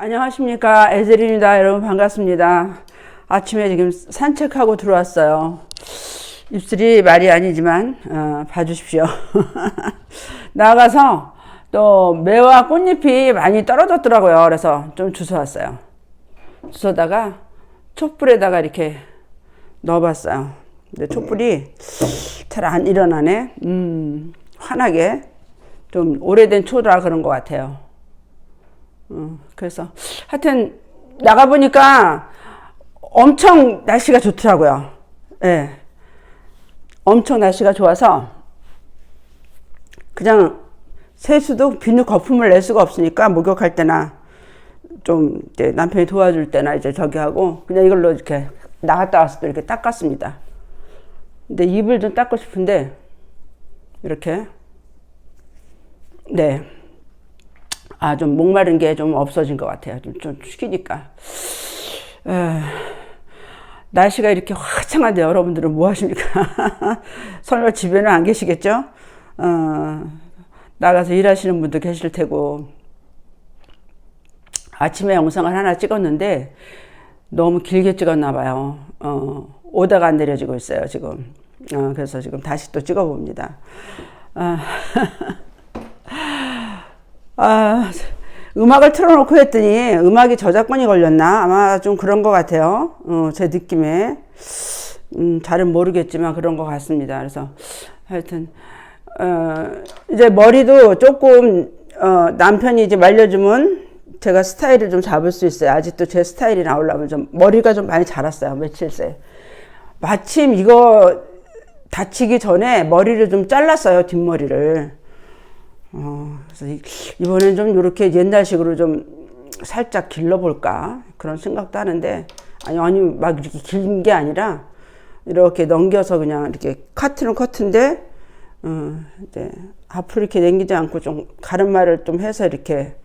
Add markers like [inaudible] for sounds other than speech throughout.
안녕하십니까 에젤입니다. 여러분 반갑습니다. 아침에 지금 산책하고 들어왔어요. 입술이 말이 아니지만 어, 봐주십시오. [laughs] 나가서 또 매와 꽃잎이 많이 떨어졌더라고요. 그래서 좀 주워왔어요. 주워다가 촛불에다가 이렇게 넣어봤어요. 근데 촛불이 잘 안 일어나네. 음 환하게 좀 오래된 초라 그런 것 같아요 어, 그래서 하여튼 나가 보니까 엄청 날씨가 좋더라고요. 예. 엄청 날씨가 좋아서 그냥 세수도 비누 거품을 낼 수가 없으니까 목욕할 때나 좀 이제 남편이 도와줄 때나 이제 저기 하고 그냥 이걸로 이렇게 나갔다 왔을 때 이렇게 닦았습니다. 근데 입을 좀 닦고 싶은데 이렇게 네. 아, 좀 목마른 게 좀 없어진 것 같아요. 좀, 좀 추기니까. 에, 날씨가 이렇게 화창한데 여러분들은 뭐 하십니까? [laughs] 설마 집에는 안 계시겠죠? 어, 나가서 일하시는 분도 계실 테고. 아침에 영상을 하나 찍었는데 너무 길게 찍었나 봐요. 어, 오다가 안 내려지고 있어요, 지금. 어, 그래서 지금 다시 또 찍어봅니다. 아, [laughs] 아, 음악을 틀어놓고 했더니 음악이 저작권이 걸렸나? 아마 좀 그런 것 같아요. 어, 제 느낌에. 음, 잘은 모르겠지만 그런 것 같습니다. 그래서 하여튼, 어, 이제 머리도 조금, 어, 남편이 이제 말려주면 제가 스타일을 좀 잡을 수 있어요. 아직도 제 스타일이 나오려면 좀, 머리가 좀 많이 자랐어요. 며칠 새. 마침 이거 다치기 전에 머리를 좀 잘랐어요. 뒷머리를. 어, 그래서 이- 이번엔 좀 이렇게 옛날식으로 좀 살짝 길러볼까? 그런 생각도 하는데 아니 아니 막 이렇게 긴 게 아니라 이렇게 넘겨서 그냥 이렇게 카트는 커트인데 어, 이제 앞으로 이렇게 당기지 않고 좀 가르마를 좀 해서 이렇게.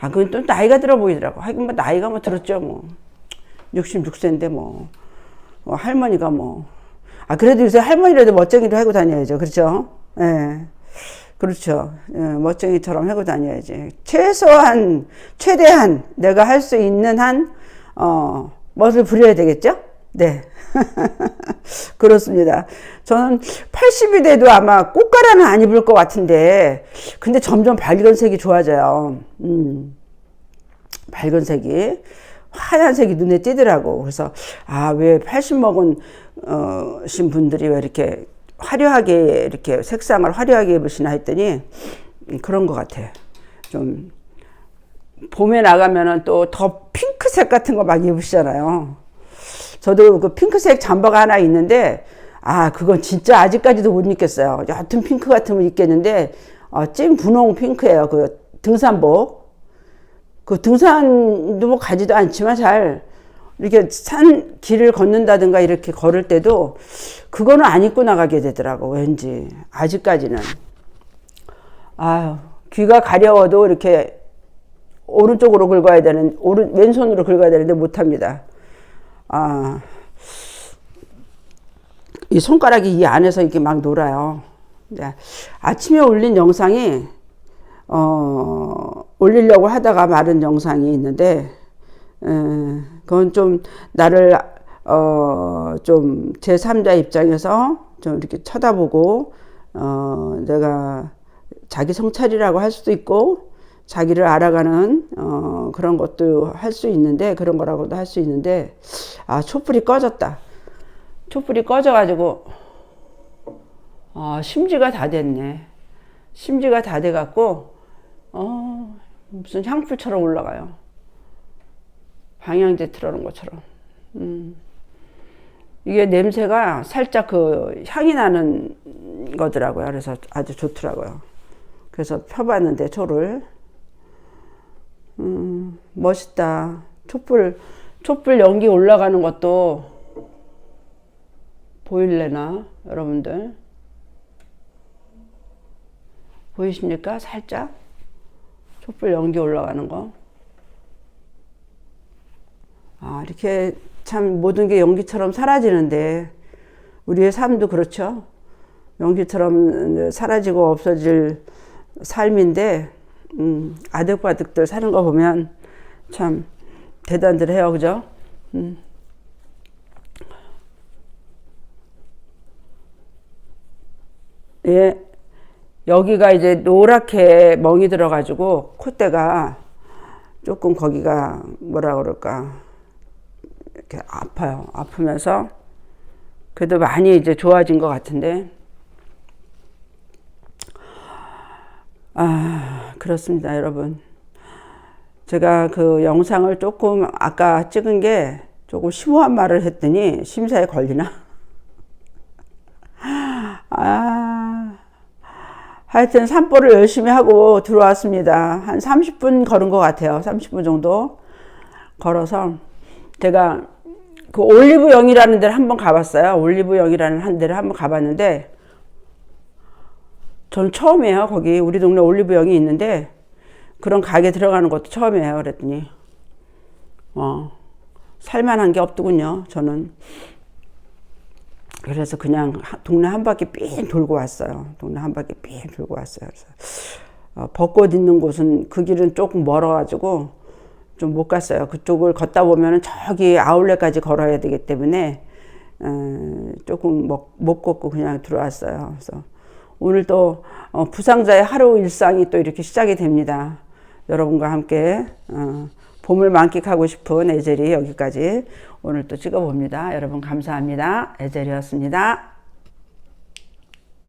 아 그건 또 나이가 들어 보이더라고. 하긴 뭐 나이가 뭐 들었죠 뭐. 66세인데 뭐, 뭐 할머니가 뭐. 아 그래도 요새 할머니라도 멋쟁이로 하고 다녀야죠. 그렇죠? 예. 그렇죠. 예, 멋쟁이처럼 하고 다녀야지. 최소한, 최대한 내가 할 수 있는 한, 어, 멋을 부려야 되겠죠? 네. [laughs] 그렇습니다. 저는 80이 돼도 아마 꽃가라는 안 입을 것 같은데, 근데 점점 밝은 색이 좋아져요. 음, 밝은 색이. 하얀색이 눈에 띄더라고. 그래서, 아, 왜 80 먹은, 어, 신 분들이 왜 이렇게 화려하게, 이렇게 색상을 화려하게 입으시나 했더니, 음, 그런 것 같아. 좀, 봄에 나가면은 또 더 핑크색 같은 거 막 입으시잖아요. 저도 그 핑크색 잠바가 하나 있는데, 아, 그건 진짜 아직까지도 못 입겠어요. 옅은 핑크 같으면 입겠는데, 어, 찐 분홍 핑크예요. 그 등산복. 그 등산도 뭐 가지도 않지만 잘 이렇게 산 길을 걷는다든가 이렇게 걸을 때도 그거는 안 입고 나가게 되더라고 왠지. 아직까지는. 아유 귀가 가려워도 이렇게 오른쪽으로 긁어야 되는 오른 왼손으로 긁어야 되는데 못합니다. 아 이 손가락이 이 안에서 이렇게 막 놀아요. 네. 아침에 올린 영상이 어, 올리려고 하다가 마른 영상이 있는데, 에, 그건 좀 나를, 어, 좀 제3자 입장에서 좀 이렇게 쳐다보고, 어, 내가 자기 성찰이라고 할 수도 있고, 자기를 알아가는, 어, 그런 것도 할 수 있는데, 그런 거라고도 할 수 있는데, 아, 촛불이 꺼졌다. 촛불이 꺼져가지고, 아, 심지가 다 됐네. 심지가 다 돼갖고, 어, 무슨 향풀처럼 올라가요. 방향제 틀어놓은 것처럼. 음. 이게 냄새가 살짝 그 향이 나는 거더라고요. 그래서 아주 좋더라고요. 그래서 펴봤는데, 초를. 음, 멋있다. 촛불, 촛불 연기 올라가는 것도 보일래나, 여러분들? 보이십니까? 살짝? 촛불 연기 올라가는 거. 아, 이렇게 참 모든 게 연기처럼 사라지는데, 우리의 삶도 그렇죠. 연기처럼 사라지고 없어질 삶인데, 음, 아득바득들 사는 거 보면 참 대단들 해요, 그죠? 음. 예, 여기가 이제 노랗게 멍이 들어가지고 콧대가 조금 거기가 뭐라 그럴까 이렇게 아파요. 아프면서 그래도 많이 이제 좋아진 것 같은데 아 그렇습니다, 여러분. 제가 그 영상을 조금 아까 찍은 게 조금 심오한 말을 했더니 심사에 걸리나? [laughs] 아, 하여튼 산보를 열심히 하고 들어왔습니다. 한 30분 걸은 것 같아요. 30분 정도 걸어서 제가 그 올리브영이라는 데를 한번 가봤어요. 올리브영이라는 한 데를 한번 가봤는데 전 처음이에요. 거기 우리 동네 올리브영이 있는데 그런 가게 들어가는 것도 처음이에요. 그랬더니 어 살만한 게 없더군요. 저는 그래서 그냥 하- 동네 한 바퀴 삥 돌고 왔어요. 동네 한 바퀴 삥 돌고 왔어요. 그래서 어, 벚꽃 있는 곳은 그 길은 조금 멀어가지고 좀 못 갔어요. 그쪽을 걷다 보면은 저기 아울렛까지 걸어야 되기 때문에 어, 조금 못, 못 걷고 그냥 들어왔어요. 그래서 오늘 또 어, 부상자의 하루 일상이 또 이렇게 시작이 됩니다. 여러분과 함께 어, 봄을 만끽하고 싶은 에젤이 여기까지 오늘 또 찍어봅니다. 여러분 감사합니다. 에젤이었습니다.